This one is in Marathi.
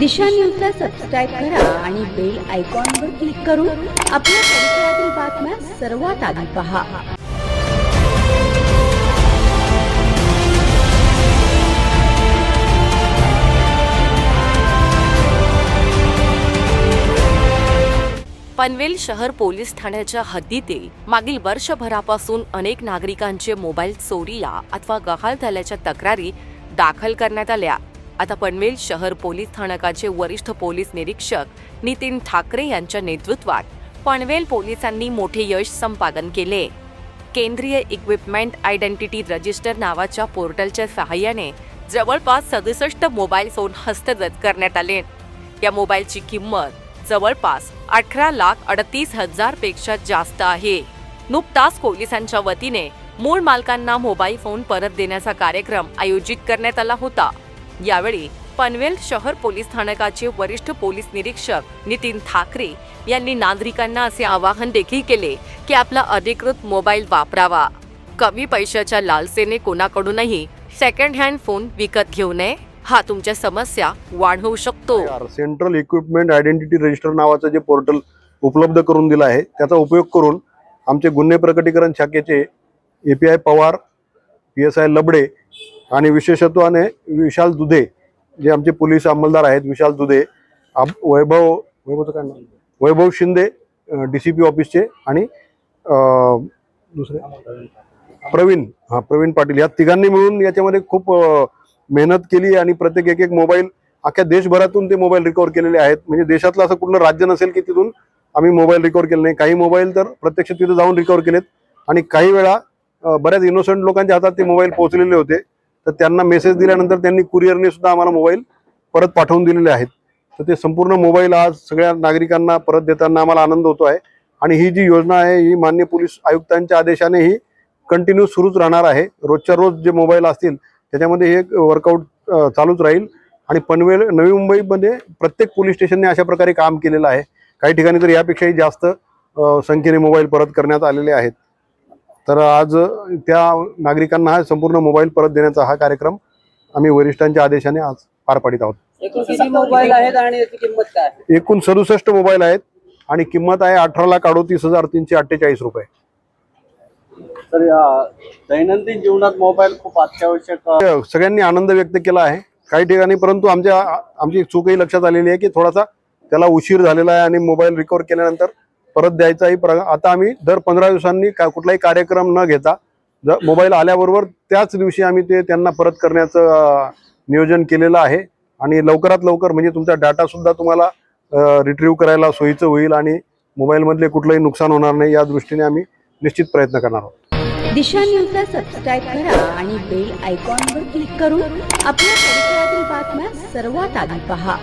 दिशा न्यूजला सबस्क्राईब करा आणि बेल आयकॉनवर क्लिक करून आपल्या परिसरातील बातम्या सर्वात आधी पहा. पनवेल शहर पोलीस ठाण्याच्या हद्दीतील मागील वर्षभरापासून अनेक नागरिकांचे मोबाईल चोरीला अथवा गहाळ झाल्याच्या तक्रारी दाखल करण्यात आल्या. आता पनवेल शहर पोलीस स्थानकाचे वरिष्ठ पोलीस निरीक्षक नितीन ठाकरे यांच्या नेतृत्वात पनवेल पोलिसांनी मोठे यश संपादन केले. केंद्रीय इक्विपमेंट आयडेंटिटी रजिस्टर नावाच्या पोर्टलच्या सहाय्याने जवळपास सदुसष्ट मोबाईल फोन हस्तगत करण्यात आले. या मोबाईलची किंमत जवळपास अठरा लाख अडतीस हजारपेक्षा जास्त आहे. नुकताच पोलिसांच्या वतीने मूळ मालकांना मोबाईल फोन परत देण्याचा कार्यक्रम आयोजित करण्यात आला होता. यावेळी पनवेल शहर पोलीस स्थानकाचे वरिष्ठ पोलीस निरीक्षक नितीन ठाकरे यांनी नागरिकांना असे आवाहन देखील केले की आपला अधिकृत मोबाईल वापरावा. कमी पैशाच्या लालसेने कोणाकडूनही सेकंड हँड फोन विकत घेऊ नये. हा तुमच्या समस्या वाढवू शकतो. सेंट्रल इक्विपमेंट आयडेंटिटी रजिस्टर नावाचं जे पोर्टल उपलब्ध करून दिलं आहे त्याचा उपयोग करून आमचे गुन्हे प्रकटीकरण शाखेचे A P I Pawar P S I Labade आणि विशेषत्वाने विशाल दुधे जे आमचे पोलीस अंमलदार आहेत विशाल दुधे वैभव वैभवचं काय नाव? Vaibhav Shinde D C P ऑफिसचे आणि दुसरे? प्रवीण हा प्रवीण पाटील. या तिघांनी मिळून याच्यामध्ये खूप मेहनत केली आणि प्रत्येक एक एक मोबाईल अख्ख्या देशभरातून ते मोबाईल रिकवर केलेले आहेत. म्हणजे देशातलं असं कुठलं राज्य नसेल की तिथून आम्ही मोबाईल रिकवर केले नाही. काही मोबाईल तर प्रत्यक्ष तिथं जाऊन रिकवर केलेत. आणि काही वेळा बऱ्याच इनोसंट लोकांच्या हातात ते मोबाईल पोहोचलेले होते. तर त्यांना मेसेज दिल्यानंतर त्यांनी कुरिअरने सुद्धा आम्हाला मोबाईल परत पाठवून दिलेले आहेत. तर ते संपूर्ण मोबाईल आज सगळ्या नागरिकांना परत देताना आम्हाला आनंद होतो आहे. आणि ही जी योजना आहे ही मान्य पोलीस आयुक्तांच्या आदेशाने ही कंटिन्यू सुरूच राहणार आहे. रोजच्या रोज जे मोबाईल असतील त्याच्यामध्ये हे वर्कआउट चालूच राहील. आणि पनवेल नवी मुंबईमध्ये प्रत्येक पोलीस स्टेशनने अशा प्रकारे काम केलेलं आहे. काही ठिकाणी तर यापेक्षाही जास्त संख्येने मोबाईल परत करण्यात आलेले आहेत. तर आज त्या नागरिकांना हा संपूर्ण मोबाईल परत देण्याचा हा कार्यक्रम आम्ही वरिष्ठांच्या आदेशाने आज पार पाडित आहोत. एकूण किती मोबाईल आहेत आणि याची किंमत काय आहे? एकूण सदुसष्ट मोबाईल आहेत आणि किंमत आहे अठरा लाख अडोतीस हजार तीनशे अठ्ठेचाळीस रुपये. तर या दैनंदिन जीवनात मोबाईल खूप अत्यावश्यक सगळ्यांनी आनंद व्यक्त केला आहे. काही ठिकाणी परंतु आमच्या आमची एक चूकही लक्षात आलेली आहे की थोडासा त्याला उशीर झालेला आहे आणि मोबाईल रिकवर केल्यानंतर परत द्यायचाही प्र आता आम्ही दर पंधरा दिवसांनी का कुठलाही कार्यक्रम न घेता जर मोबाईल आल्याबरोबर त्याच दिवशी आम्ही ते त्यांना परत करण्याचं नियोजन केलेलं आहे. आणि लवकरात लवकर म्हणजे तुमचा डाटा सुद्धा तुम्हाला रिट्रीव्ह करायला सोयीचं होईल आणि मोबाईलमधले कुठलंही नुकसान होणार नाही या दृष्टीने आम्ही निश्चित प्रयत्न करणार आहोत. दिशा न्यूजला सबस्क्राईब करा आणि बेल आयकॉनवर क्लिक करून आपल्या परिसरातील बातम्या सर्वात आधी पहा.